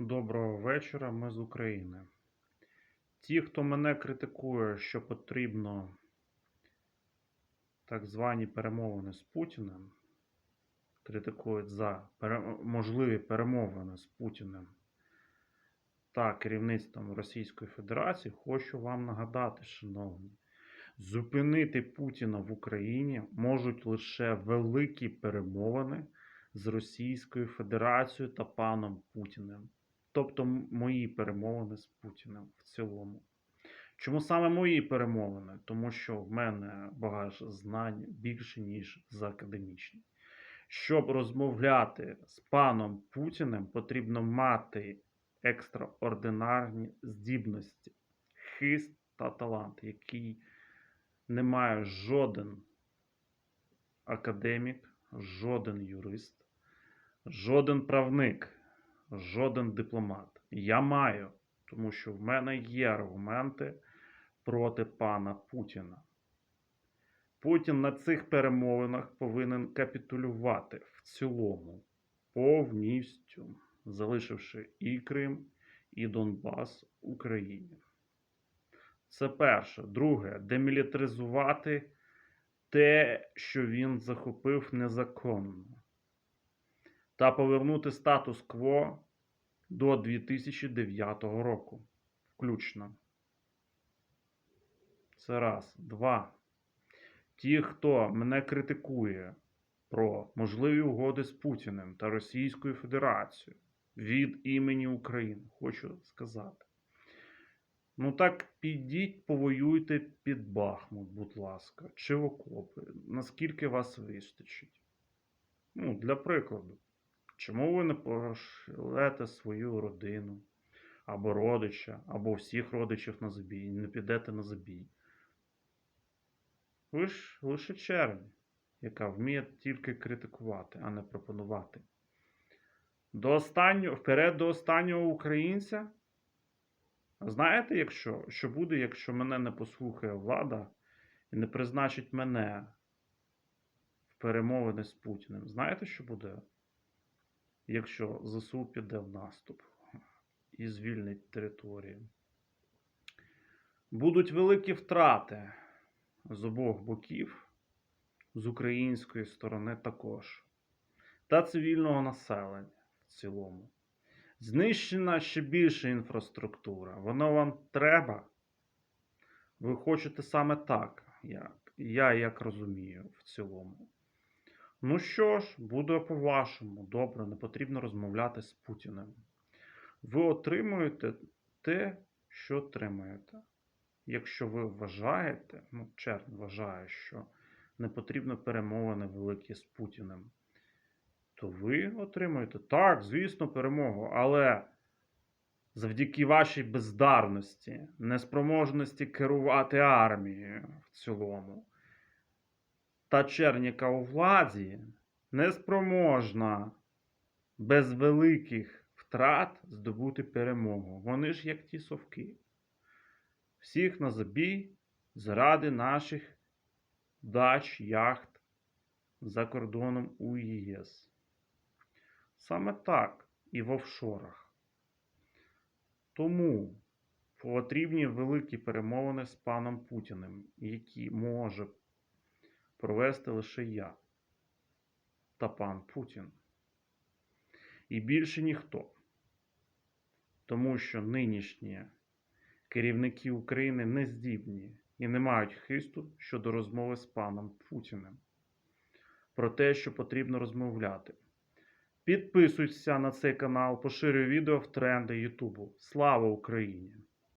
Доброго вечора, ми з України. Ті, хто мене критикує, що потрібно так звані перемовини з Путіним, критикують за можливі перемовини з Путіним та керівництвом Російської Федерації, хочу вам нагадати, шановні, зупинити Путіна в Україні можуть лише великі перемовини з Російською Федерацією та паном Путіним. Тобто мої перемовини з Путіним в цілому. Чому саме мої перемовини? Тому що в мене багаж знань більше, ніж за академічні. Щоб розмовляти з паном Путіним, потрібно мати екстраординарні здібності, хист та талант, який не має жоден академік, жоден юрист, жоден правник, жоден дипломат. Я маю, тому що в мене є аргументи проти пана Путіна. Путін на цих перемовинах повинен капітулювати в цілому, повністю, залишивши і Крим, і Донбас Україні. Це перше. Друге, демілітаризувати те, що він захопив незаконно, та повернути статус-кво до 2009 року, включно. Це раз. Два. Ті, хто мене критикує про можливі угоди з Путіним та Російською Федерацією від імені України, хочу сказати. Ну так підіть, повоюйте під Бахмут, будь ласка, чи в окопи, наскільки вас вистачить. Ну, для прикладу, чому ви не пошлете свою родину, або родича, або всіх родичів на забій, не підете на забій? Ви ж лише чернь, яка вміє тільки критикувати, а не пропонувати. До останнього, вперед до останнього українця. Знаєте, якщо, що буде, якщо мене не послухає влада і не призначить мене в перемовини з Путіним? Знаєте, що буде, якщо ЗСУ піде в наступ і звільнить територію? Будуть великі втрати з обох боків, з української сторони також, та цивільного населення в цілому. Знищена ще більше інфраструктура. Воно вам треба. Ви хочете саме так, як я як розумію в цілому. Ну що ж, буде по-вашому. Добре, не потрібно розмовляти з Путіним. Ви отримуєте те, що отримуєте. Якщо ви вважаєте, ну, Черн вважає, що не потрібно перемовини великі з Путіним, то ви отримуєте так, звісно, перемогу, але завдяки вашій бездарності, неспроможності керувати армією в цілому, та черніка у владі неспроможна без великих втрат здобути перемогу. Вони ж як ті совки. Всіх на забій заради наших дач, яхт за кордоном у ЄС. Саме так і в офшорах. Тому потрібні великі перемовини з паном Путіним, які може провести лише я та пан Путін. І більше ніхто. Тому що нинішні керівники України не здібні і не мають хисту щодо розмови з паном Путіним про те, що потрібно розмовляти. Підписуйся на цей канал, поширюй відео в тренди Ютубу. Слава Україні!